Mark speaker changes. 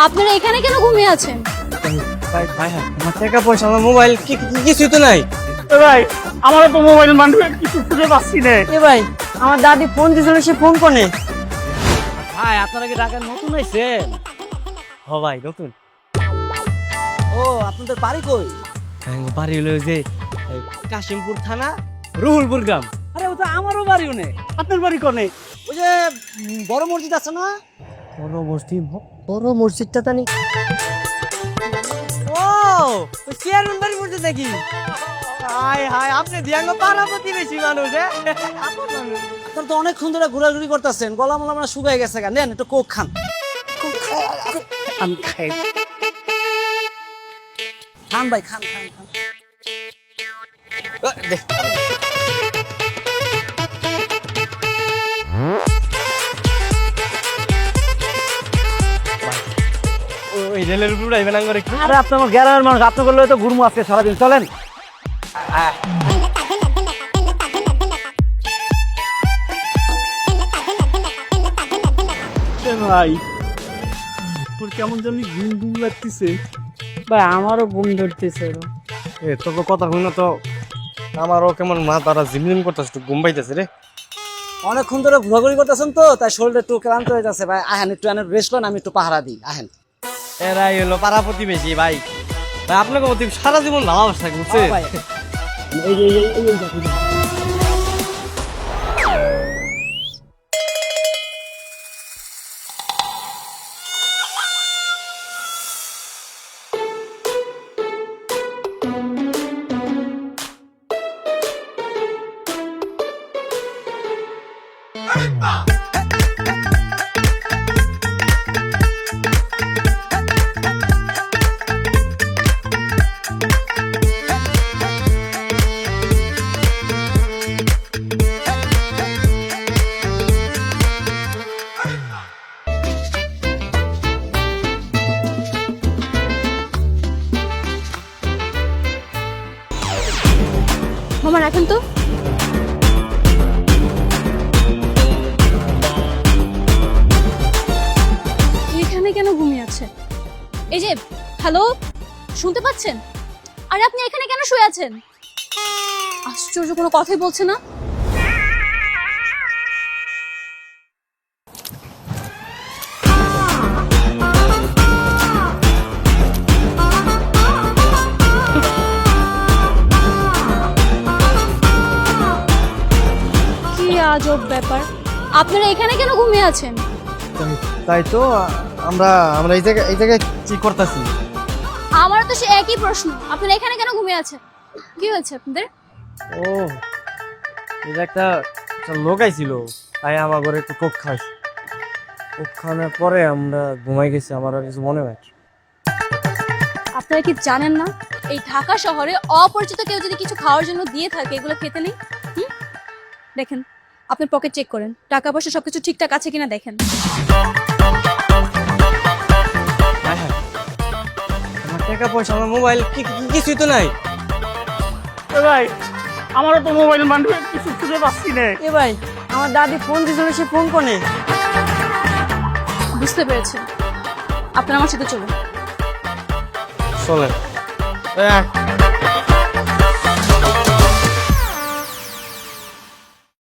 Speaker 1: আপনারা এখানে কেন ঘুমিয়ে আছেন?
Speaker 2: ভাই ভাই হ্যাঁ আমার টাকা পয়সা আমার মোবাইল কি কি- কিছুই তো নাই।
Speaker 3: এ ভাই আমারও তো মোবাইল মানবে কিছু খুঁজে পাচ্ছি না।
Speaker 4: এ ভাই আমার দাদি ফোন দিছিল সে ফোন কোনে
Speaker 2: ভাই আপনারা কি ঢাকা নতুন আইছেন? হ ভাই নতুন।
Speaker 4: ও আপনাদের বাড়ি কই?
Speaker 2: হ্যাঁ, বাড়ি হলো যে কাশিমপুর থানা রুহুলপুর গ্রাম।
Speaker 4: আরে ও তো আমারও বাড়িও নেই
Speaker 3: আপনার বাড়ি কোনে?
Speaker 4: ওই যে উম, বড় মসজিদ আছে না?
Speaker 2: বড় মসজিদ
Speaker 4: বড় মসজিদটা জানি ও ওই চেয়ারম্যান বাড়ি মসজিদ নাকি?
Speaker 2: হাই হাই আপনি দিয়াঙ্গ পাড়াপতি বেশি মানুষ হ্যাঁ? আপন মানুষ
Speaker 4: তো অনেকক্ষণ ধরে ঘোরাঘুরি করতেছেন গলা মলা মানে শুকাই গেছে গা। নেন একটু কোক খান।
Speaker 3: আমি খাই।
Speaker 4: খান ভাই খান খান খান।
Speaker 2: দেখ রেলের উপর উড়াইবেন আঙ্গর একটু?
Speaker 3: আরে আপনি আমার গ্রামের মানুষ আপনি করলে তো ঘুরমু আজকে সারাদিন। চলেন। ভাই তোর কেমন জানি ঘুম ঘুম লাগতেছে।
Speaker 4: ভাই আমারও ঘুম ধরতেছে
Speaker 2: এ তোকে কথা শুনে তো? আমারও কেমন মাথাটা ঝিমঝিম করতেছে একটু ঘুম পাইতেছে রে।
Speaker 4: অনেকক্ষণ ধরে ঘোরাঘুরি করতেছেন তো তাই শরীরটা একটু ক্লান্ত হয়ে যাচ্ছে। ভাই আহেন একটু এনে রেস্ট করেন আমি একটু পাহারা দিই। আহেন।
Speaker 2: এরাই হলো পাড়াপতি বেশি ভাই। ভাই আপনাকে অতি সারা জীবন ভালোবাসা থাকে বুঝছে
Speaker 4: ভাই।
Speaker 1: মামা, রাখেন তো। এখানে কেন ঘুমিয়ে আছে? এই যে, হ্যালো, শুনতে পাচ্ছেন? আরে আপনি এখানে কেন শুয়ে আছেন? আশ্চর্য, কোনো কথাই বলছে না। আজব ব্যাপার। আপনারা এখানে কেন ঘুমিয়ে আছেন?
Speaker 2: তাই তো আমরা আমরা এই জায়গায় এই জায়গায় কি করতেছি?
Speaker 1: আমার তো সে একই প্রশ্ন আপনারা এখানে কেন ঘুমিয়ে আছেন? কি হয়েছে আপনাদের?
Speaker 2: ও এই যে একটা একটা লোক আইছিল তাই আমার ঘরে একটু কোক খাইছে কোক খাওয়ানোর পরে আমরা ঘুমাই গেছি আমার আর কিছু মনে হয়।
Speaker 1: আপনারা কি জানেন না এই ঢাকা শহরে অপরিচিত কেউ যদি কিছু খাওয়ার জন্য দিয়ে থাকে এগুলো খেতে নেই? দেখেন আপনি পকেট চেক করেন। টাকা পয়সা সবকিছু ঠিকঠাক আছে কিনা দেখেন।
Speaker 2: হায় হায়। আমার টাকা পয়সা আমার মোবাইল কি কি- কিছুই তো নাই।
Speaker 3: এ ভাই আমারও তো মোবাইল মানবে কিছু খুঁজে পাচ্ছি না।
Speaker 4: এ ভাই আমার দাদি ফোন দিছিল সে ফোন কোনে?
Speaker 1: বুঝতে পেরেছেন আপনারা আমার সাথে
Speaker 2: চলুন। এ,